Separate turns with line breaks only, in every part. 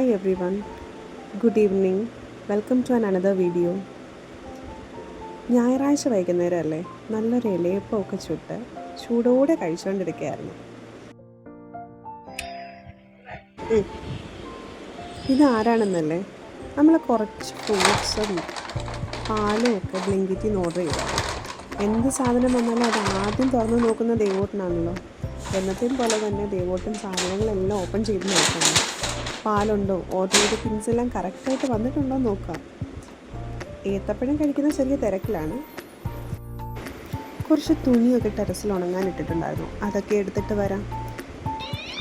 Everyone good evening welcome to an another video ഞായറാഴ്ച വൈകുന്നേരം അല്ലേ നല്ലൊരു ഇലയപ്പമൊക്കെ ചുട്ട് ചൂടോടെ കഴിച്ചുകൊണ്ടിരിക്കുകയായിരുന്നു. ഇതാരാണെന്നല്ലേ നമ്മൾ കുറച്ച് ഫ്രൂട്ട്സും പാലും ഒക്കെ ബ്ലിങ്കിറ്റിൽ നിന്ന് ഓർഡർ ചെയ്തു എന്ത് സാധനം വന്നാലും അത് ആദ്യം തുറന്ന് നോക്കുന്ന ദൈവോട്ടനാണല്ലോ. എന്നത്തെയും പോലെ തന്നെ ദൈവോട്ടൻ സാധനങ്ങളെല്ലാം ഓപ്പൺ ചെയ്ത് നോക്കണം. പാലുണ്ടോ? ഓർഡർ ചെയ്ത തിങ്സ് എല്ലാം കറക്റ്റായിട്ട് വന്നിട്ടുണ്ടോ എന്ന് നോക്കാം. ഏത്തപ്പഴം കഴിക്കുന്ന ചെറിയ തിരക്കിലാണ്. കുറച്ച് തുണിയൊക്കെ ടെറസിൽ ഉണങ്ങാൻ ഇട്ടിട്ടുണ്ടായിരുന്നു. അതൊക്കെ എടുത്തിട്ട് വരാം.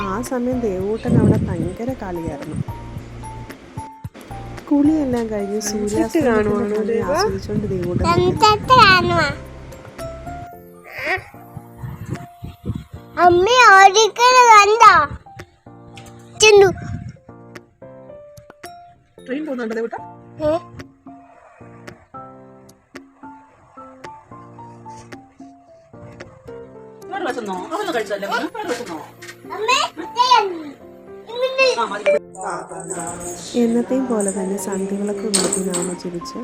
ആ സമയം ദേവൂട്ടൻ അവിടെ ഭയങ്കര കളിയായിരുന്നു. കുളിയെല്ലാം കഴിഞ്ഞ് സൂര്യാസ്തമനത്തിന്റെ ഭംഗി ആസ്വദിച്ചുകൊണ്ട് ദേവൂട്ടൻ.
അമ്മ ഓടിക്കണ കണ്ടോ? ഇങ്ങനെ
ആ മതി.
എന്നത്തെയും പോലെ തന്നെ സന്ധ്യകളൊക്കെ വിളിച്ച് നാമ ചിരിച്ച്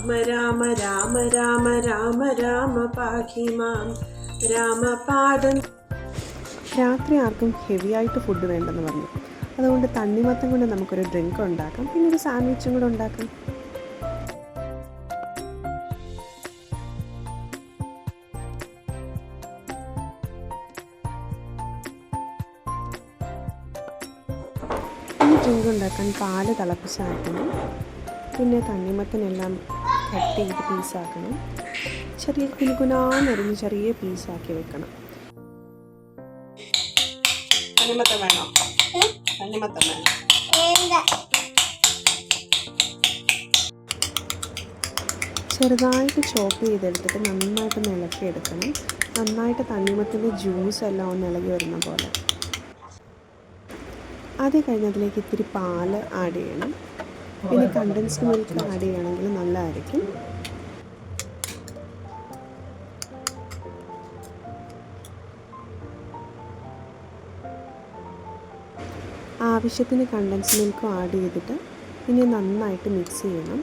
രാമ രാമ രാമ രാമ രാമ രാമ പാഖിമാം രാമ പാദം രാത്രി ആർക്കും ഹെവി ആയിട്ട് ഫുഡ് വേണ്ടെന്ന് പറഞ്ഞു. അതുകൊണ്ട് തണ്ണിമത്തം കൊണ്ട് നമുക്കൊരു ഡ്രിങ്ക് ഉണ്ടാക്കാം. പിന്നെ ഒരു സാൻഡ്വിച്ചും കൂടെ ഉണ്ടാക്കാം. ഈ ഡ്രിങ്ക് ഉണ്ടാക്കാൻ പാൽ തിളപ്പിച്ചാക്കണം പിന്നെ തണ്ണിമത്തനെല്ലാം കട്ട് ചെയ്ത് പീസാക്കണം. ചെറിയ കുനുകുനാന്നരിഞ്ഞ് ചെറിയ പീസാക്കി വെക്കണം. തണ്ണിമത്തം വേണോ? തണ്ണിമത്തം വേണം?
എന്താ
ചെറുതായിട്ട് ചോപ്പ് ചെയ്തെടുത്തിട്ട് നന്നായിട്ട് ഇളക്കി എടുക്കണം നന്നായിട്ട് തണ്ണിമത്തിന്റെ ജ്യൂസ് എല്ലാം ഒന്ന് ഇളകി വരുന്ന പോലെ. അത് കഴിഞ്ഞതിലേക്ക് ഇത്തിരി പാൽ ആഡ് ചെയ്യണം. പിന്നെ കണ്ടൻസ്ഡ് മിൽക്ക് ആഡ് ചെയ്യുകയാണെങ്കിൽ നല്ലതായിരിക്കും. ആവശ്യത്തിന് കണ്ടൻസ് മിൽക്കും ആഡ് ചെയ്തിട്ട് ഇനി നന്നായിട്ട് മിക്സ് ചെയ്യണം.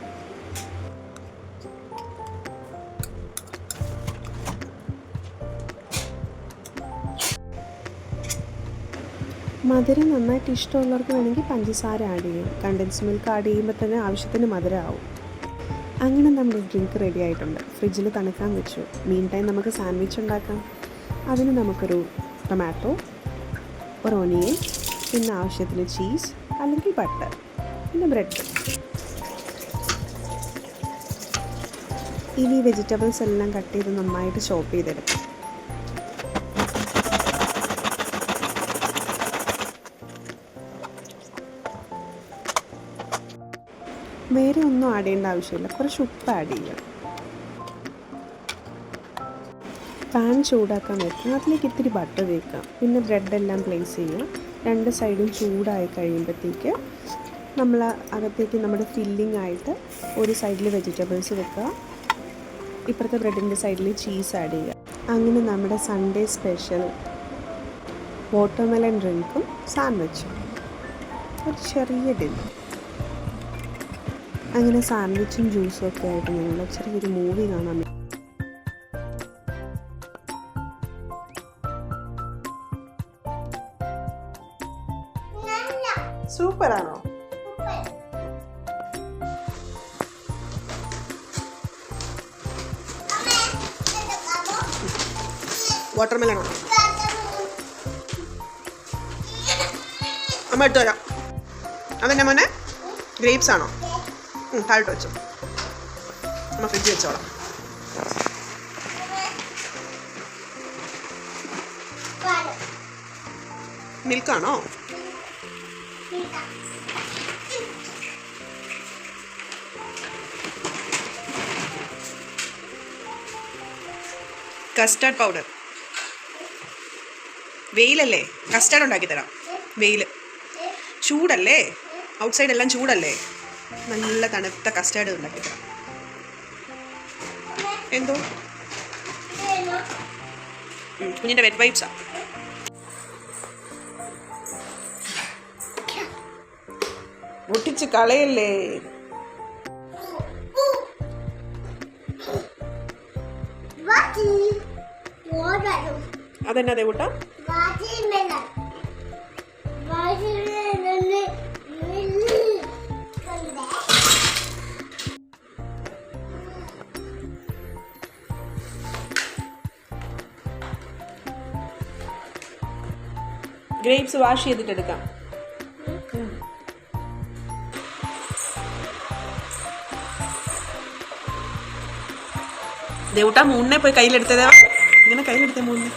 മധുരം നന്നായിട്ട് ഇഷ്ടമുള്ളവർക്ക് വേണമെങ്കിൽ പഞ്ചസാര ആഡ് ചെയ്യും. കണ്ടൻസ് മിൽക്ക് ആഡ് ചെയ്യുമ്പോൾ തന്നെ ആവശ്യത്തിന് മധുരമാവും അങ്ങനെ നമ്മുടെ ഡ്രിങ്ക് റെഡി ആയിട്ടുണ്ട്. ഫ്രിഡ്ജിൽ തണുക്കാൻ വെച്ചു. മീൻ ടൈം നമുക്ക് സാൻഡ്വിച്ച് ഉണ്ടാക്കാം. അതിന് നമുക്കൊരു ടൊമാറ്റോ ഒരു ഒനിയൻ പിന്നെ ആവശ്യത്തിന് ചീസ് അല്ലെങ്കിൽ ബട്ടർ പിന്നെ ബ്രെഡ് ഇനി വെജിറ്റബിൾസ് എല്ലാം കട്ട് ചെയ്ത് നന്നായിട്ട് ചോപ്പ് ചെയ്തെടുക്കാം. വേറെ ഒന്നും ആഡ് ചെയ്യേണ്ട ആവശ്യമില്ല. കുറച്ച് ഉപ്പ് ആഡ് ചെയ്യാം പാൻ ചൂടാക്കാൻ വെക്കാം അതിലേക്ക് ഇത്തിരി ബട്ടർ വയ്ക്കാം പിന്നെ ബ്രെഡ് എല്ലാം പ്ലേസ് ചെയ്യുക. രണ്ട് സൈഡും ചൂടായി കഴിയുമ്പോഴത്തേക്ക് നമ്മൾ അകത്തേക്ക് നമ്മുടെ ഫില്ലിംഗ് ആയിട്ട് ഒരു സൈഡിൽ വെജിറ്റബിൾസ് വെക്കുക. ഇപ്പുറത്തെ ബ്രെഡിന്റെ സൈഡിൽ ചീസ് ആഡ് ചെയ്യുക. അങ്ങനെ നമ്മുടെ സൺഡേ സ്പെഷ്യൽ വാട്ടർമെലൺ ഡ്രിങ്കും സാൻഡ്വിച്ചും ഒരു ചെറിയ ഡിന്നർ അങ്ങനെ സാൻഡ്വിച്ചും ജ്യൂസും ഒക്കെ ആയിട്ട് ഞങ്ങൾ ചെറിയൊരു മൂവി കാണാൻ സൂപ്പറാണോ? വാട്ടർമെലൺ ആണോ അമ്മ എടുത്തു തരാം. അതെന്നെ മോനെ? ഗ്രേപ്സ് ആണോ താഴോട്ട് വെച്ചോ. നമ്മൾ ഫ്രിഡ്ജ് വെച്ചോളാം. മിൽക്കാണോ? കസ്റ്റാർഡ് പൗഡർ വെയിലല്ലേ? കസ്റ്റാർഡ് ഉണ്ടാക്കി തരാം. വെയിൽ ചൂടല്ലേ? ഔട്ട്സൈഡ് എല്ലാം ചൂടല്ലേ? നല്ല തണുത്ത കസ്റ്റാർഡ്
ഉണ്ടാക്കിത്തരാം
എന്തോ? കുഞ്ഞിന്റെ വെറ്റ് വൈപ്സാ ഒട്ടിച്ച് കളയല്ലേ? അതെന്നാ ദേവൂട്ടാ
വാട്ടി
ഗ്രേപ്സ് വാഷ് ചെയ്തിട്ട് എടുക്കാം ദേവൂട്ടാ മൂന്നിനെ പോയി കയ്യിലെടുത്തതാ ഇങ്ങനെ കയ്യിലെടുത്ത മൂന്നിനെ